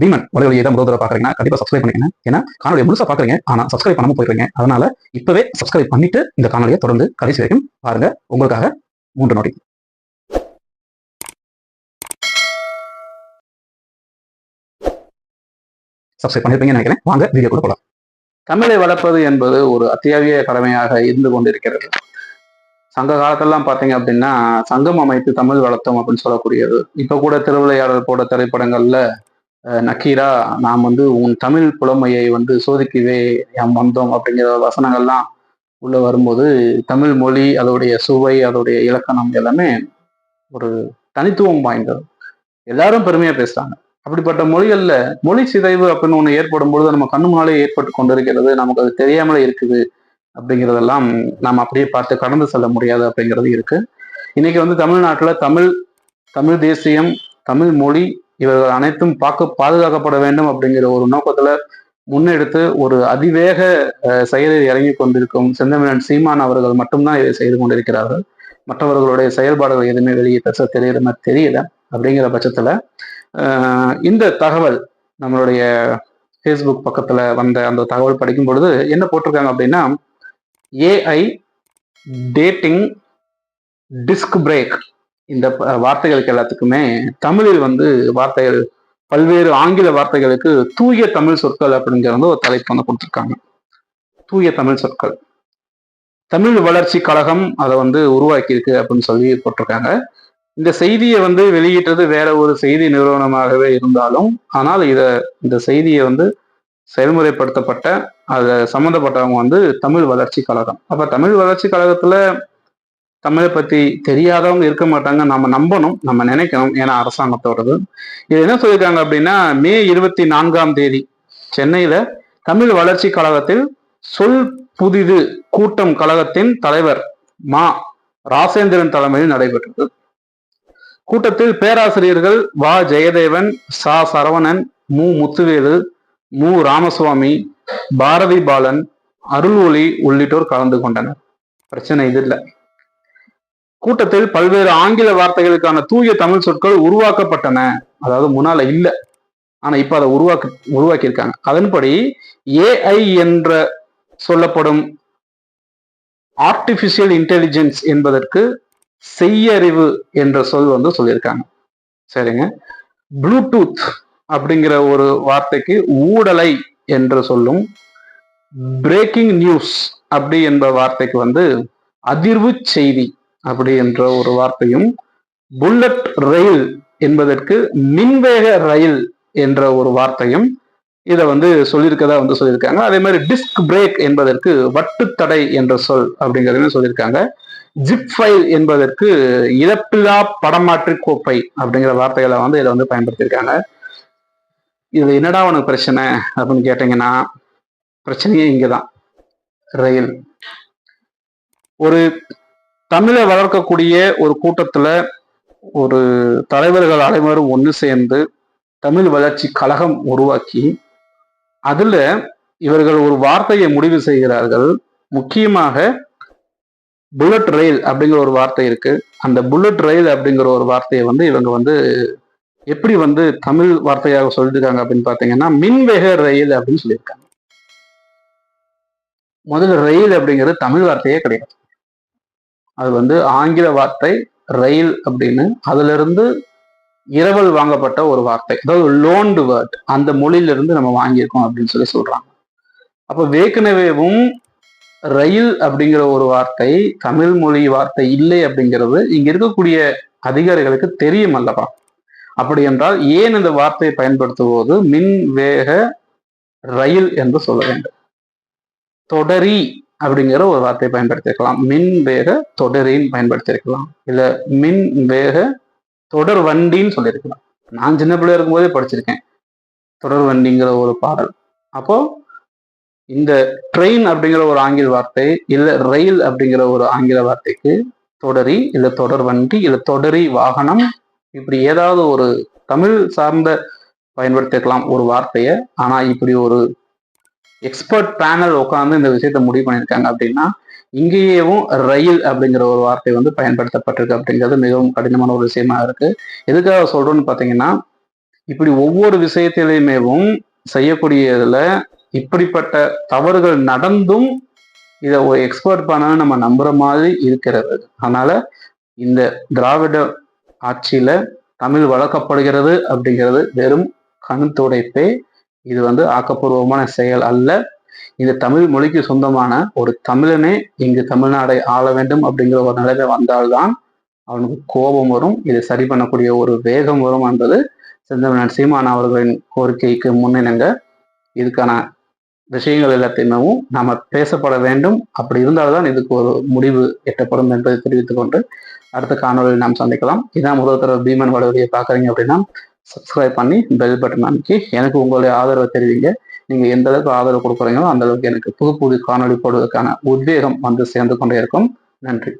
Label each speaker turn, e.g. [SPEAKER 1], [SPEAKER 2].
[SPEAKER 1] பீமன் வலைவலியை தான் முதல் தடவை பாக்குறீங்கன்னா கண்டிப்பா சப்ஸ்கிரைப் பண்ணிக்கங்க. ஏன்னா காணொலியை முழுசா பாக்குறீங்க ஆனா சப்ஸ்கிரைப் பண்ணாம போயிருக்கீங்க. அதனால இப்பவே சப்ஸ்கிரைப் பண்ணிட்டு இந்த காணொலியை தொடர்ந்து கடைசி வரைக்கும் பாருங்க. உங்களுக்காக மூன்று நொடி. சப்ஸ்கிரைப் பண்ணிருப்பீங்கன்னு நினைக்கிறேன். வாங்க வீடியோ கூட போலாம்.
[SPEAKER 2] தமிழை வளர்ப்பது என்பது ஒரு அத்தியாவசிய கடமையாக இருந்து கொண்டிருக்கிறது. சங்க காலத்திலலாம் பார்த்தீங்க அப்படின்னா சங்கம் அமைத்து தமிழ் வளர்த்தோம் அப்படின்னு சொல்லக்கூடியது. இப்போ கூட திருவிளையாடல் போட திரைப்படங்கள்ல நக்கீரா நாம் வந்து உன் தமிழ் புலமையை வந்து சோதிக்கவே யாம் வந்தோம் அப்படிங்கிற வசனங்கள்லாம் உள்ள வரும்போது தமிழ் மொழி அதோடைய சுவை அதோடைய இலக்கணம் எல்லாமே ஒரு தனித்துவம் வாய்ந்தது. எல்லாரும் பெருமையா பேசுறாங்க. அப்படிப்பட்ட மொழிகள்ல மொழி சிதைவு அப்படின்னு ஒன்று ஏற்படும் பொழுது நம்ம கண்ணு முன்னாலே ஏற்பட்டு கொண்டிருக்கிறது நமக்கு அது தெரியாமலே இருக்குது அப்படிங்கிறதெல்லாம் நாம் அப்படியே பார்த்து கடந்து செல்ல முடியாது அப்படிங்கிறது இருக்கு. இன்னைக்கு வந்து தமிழ்நாட்டில் தமிழ் தமிழ் தேசியம் தமிழ் மொழி இவர்கள் அனைத்தும் பார்க்க பாதுகாக்கப்பட வேண்டும் அப்படிங்கிற ஒரு நோக்கத்துல முன்னெடுத்து ஒரு அதிவேக செயலில் இறங்கி கொண்டிருக்கும் செந்தமிழன் சீமான் அவர்கள் மட்டும்தான் இதை செய்து கொண்டிருக்கிறார்கள். மற்றவர்களுடைய செயல்பாடுகள் எதுவுமே வெளியே பெருசா தெரியுற மாதிரி தெரியல அப்படிங்கிற பட்சத்துல இந்த தகவல் நம்மளுடைய ஃபேஸ்புக் பக்கத்துல வந்த அந்த தகவல் படிக்கும் பொழுது என்ன போட்டிருக்காங்க அப்படின்னா ஏஐ டேட்டிங் டிஸ்க் பிரேக் இந்த வார்த்தைகளுக்கு எல்லாத்துக்குமே தமிழில் வந்து வார்த்தைகள் பல்வேறு ஆங்கில வார்த்தைகளுக்கு தூய தமிழ் சொற்கள் அப்படிங்கிற வந்து ஒரு தலைப்பு வந்து கொடுத்துருக்காங்க. தூய தமிழ் சொற்கள். தமிழ் வளர்ச்சி கழகம் அதை வந்து உருவாக்கியிருக்கு அப்படின்னு சொல்லி போட்டிருக்காங்க. இந்த செய்தியை வந்து வெளியிட்டது வேற ஒரு செய்தி நிறுவனமாகவே இருந்தாலும் ஆனால் இதை இந்த செய்தியை வந்து செயல்முறைப்படுத்தப்பட்ட அதை சம்மந்தப்பட்டவங்க வந்து தமிழ் வளர்ச்சி கழகம். அப்போ தமிழ் வளர்ச்சி கழகத்தில் தமிழை பத்தி தெரியாதவங்க இருக்க மாட்டாங்க. நம்ம நம்பணும் நம்ம நினைக்கணும். ஏன்னா அரசாங்கத்தோடது. இது என்ன சொல்லியிருக்காங்க அப்படின்னா மே இருபத்தி நான்காம் தேதி சென்னையில தமிழ் வளர்ச்சி கழகத்தில் சொல் புதிது கூட்டம் கழகத்தின் தலைவர் மா ராசேந்திரன் தலைமையில் நடைபெற்றது. கூட்டத்தில் பேராசிரியர்கள் வா ஜெயதேவன் சா சரவணன் மு முத்துவேலு மு ராமசுவாமி பாரதி பாலன் அருள் ஒளி உள்ளிட்டோர் கலந்து கொண்டனர். பிரச்சனை இது இல்லை. கூட்டத்தில் பல்வேறு ஆங்கில வார்த்தைகளுக்கான தூய தமிழ் சொற்கள் உருவாக்கப்பட்டன. அதாவது முன்னால இல்ல. ஆனா இப்ப அதை உருவாக்க உருவாக்கியிருக்காங்க. அதன்படி ஏஐ என்ற சொல்லப்படும் ஆர்டிபிஷியல் இன்டெலிஜென்ஸ் என்பதற்கு செய்யறிவு என்ற சொல் வந்து சொல்லியிருக்காங்க. சரிங்க. ப்ளூடூத் அப்படிங்கிற ஒரு வார்த்தைக்கு ஊடலை என்ற சொல்லும் பிரேக்கிங் நியூஸ் அப்படி என்ற வார்த்தைக்கு வந்து அதிர்வு செய்தி அப்படி என்ற ஒரு வார்த்தையும் புல்லட் ரயில் என்பதற்கு மின்வேக ரயில் என்ற ஒரு வார்த்தையும் இதை வந்து சொல்லியிருக்கதா வந்து சொல்லியிருக்காங்க. அதே மாதிரி டிஸ்க் பிரேக் என்பதற்கு வட்டுத்தடை என்ற சொல் அப்படிங்கிறதையும் சொல்லியிருக்காங்க. ஜிப் ஃபைல் என்பதற்கு இழப்பில்லா படமாற்று கோப்பை அப்படிங்கிற வார்த்தைகளை வந்து இதை வந்து பயன்படுத்தியிருக்காங்க. இதுல என்னடா உனக்கு பிரச்சனை அப்படின்னு கேட்டீங்கன்னா பிரச்சனையே இங்கதான். ரயில் ஒரு தமிழை வளர்க்கக்கூடிய ஒரு கூட்டத்துல ஒரு தலைவர்கள் அனைவரும் ஒன்று சேர்ந்து தமிழ் வளர்ச்சி கழகம் உருவாக்கி அதுல இவர்கள் ஒரு வார்த்தையை முடிவு செய்கிறார்கள். முக்கியமாக புல்லட் ரயில் அப்படிங்கிற ஒரு வார்த்தை இருக்கு. அந்த புல்லட் ரயில் அப்படிங்கிற ஒரு வார்த்தையை வந்து இவங்க வந்து எப்படி வந்து தமிழ் வார்த்தையாக சொல்லியிருக்காங்க அப்படின்னு பாத்தீங்கன்னா மின்வேக ரயில் அப்படின்னு சொல்லியிருக்காங்க. முதல்ல ரயில் அப்படிங்கிறது தமிழ் வார்த்தையே கிடையாது. அது வந்து ஆங்கில வார்த்தை ரயில் அப்படின்னு. அதுல இருந்து இரவல் வாங்கப்பட்ட ஒரு வார்த்தை. அதாவது லோன்டு வேர்ட் அந்த மொழியிலிருந்து நம்ம வாங்கியிருக்கோம் அப்படின்னு சொல்லி சொல்றாங்க. அப்ப வேக்கனவேவும் ரயில் அப்படிங்கிற ஒரு வார்த்தை தமிழ் மொழி வார்த்தை இல்லை அப்படிங்கிறது இங்க இருக்கக்கூடிய அதிகாரிகளுக்கு தெரியும் அல்லவா? அப்படி என்றால் ஏன் இந்த வார்த்தையை பயன்படுத்தும்போது மின் வேக ரயில் என்று சொல்ல வேண்டும். தொடரி. அப்படிங்கிற ஒரு வார்த்தையை பயன்படுத்தியிருக்கலாம் மின் வேக தொடரின்னு பயன்படுத்தியிருக்கலாம் இல்ல மின் வேக தொடர் வண்டின்னு சொல்லியிருக்கலாம். நான் சின்ன பிள்ளையா இருக்கும்போதே படிச்சிருக்கேன். தொடர் வண்டிங்கிற ஒரு பாடல். அப்போ இந்த ட்ரெயின் அப்படிங்கிற ஒரு ஆங்கில வார்த்தை இல்ல ரயில் அப்படிங்கிற ஒரு ஆங்கில வார்த்தைக்கு தொடரி இல்ல தொடர் வண்டி இல்ல தொடரி வாகனம் இப்படி ஏதாவது ஒரு தமிழ் சார்ந்த பயன்படுத்திக்கலாம் ஒரு வார்த்தையை. ஆனா இப்படி ஒரு எக்ஸ்பர்ட் பேனல் உட்காந்து இந்த விஷயத்த முடிவு பண்ணியிருக்காங்க அப்படின்னா இங்கேயேவும் ரயில் அப்படிங்கிற ஒரு வார்த்தை வந்து பயன்படுத்தப்பட்டிருக்கு அப்படிங்கிறது மிகவும் கடினமான ஒரு விஷயமா இருக்கு. எதுக்காக சொல்றோம்னு பார்த்தீங்கன்னா இப்படி ஒவ்வொரு விஷயத்திலையுமேவும் செய்யக்கூடியதுல இப்படிப்பட்ட தவறுகள் நடந்தும் இதை ஒரு எக்ஸ்பர்ட் பண்ண நம்ம நம்புற மாதிரி இருக்கிறது. அதனால இந்த திராவிட ஆட்சியில தமிழ் வளர்க்கப்படுகிறது அப்படிங்கிறது வெறும் கண் துடைப்பே இது வந்து ஆக்கப்பூர்வமான செயல் அல்ல. இந்த தமிழ் மொழிக்கு சொந்தமான ஒரு தமிழனே இங்கு தமிழ்நாடை ஆள வேண்டும் அப்படிங்கிற ஒரு நிலைமை வந்தால்தான் அவனுக்கு கோபம் வரும் இதை சரி பண்ணக்கூடிய ஒரு வேகம் வரும் என்பது செந்தமிழன் சீமான் அவர்களின் கோரிக்கைக்கு முன்னிணங்க இதுக்கான விஷயங்கள் எல்லாத்தையுமே நாம பேசப்பட வேண்டும். அப்படி இருந்தால்தான் இதுக்கு ஒரு முடிவு எட்டப்படும் என்பதை தெரிவித்துக் கொண்டு அடுத்த காணொலியில் நாம் சந்திக்கலாம். இதான் முதல் தடவை பீமன் வடவழியை பார்க்குறீங்க அப்படின்னா சப்ஸ்கிரைப் பண்ணி பெல் பட்டன் அமைக்கி எனக்கு உங்களுடைய ஆதரவை தெரிவிங்க. நீங்கள் எந்த அளவுக்கு ஆதரவு கொடுக்குறீங்களோ அந்த அளவுக்கு எனக்கு புது புது காணொலி போடுவதற்கான உத்வேகம் வந்து சேர்ந்து கொண்டே இருக்கும். நன்றி.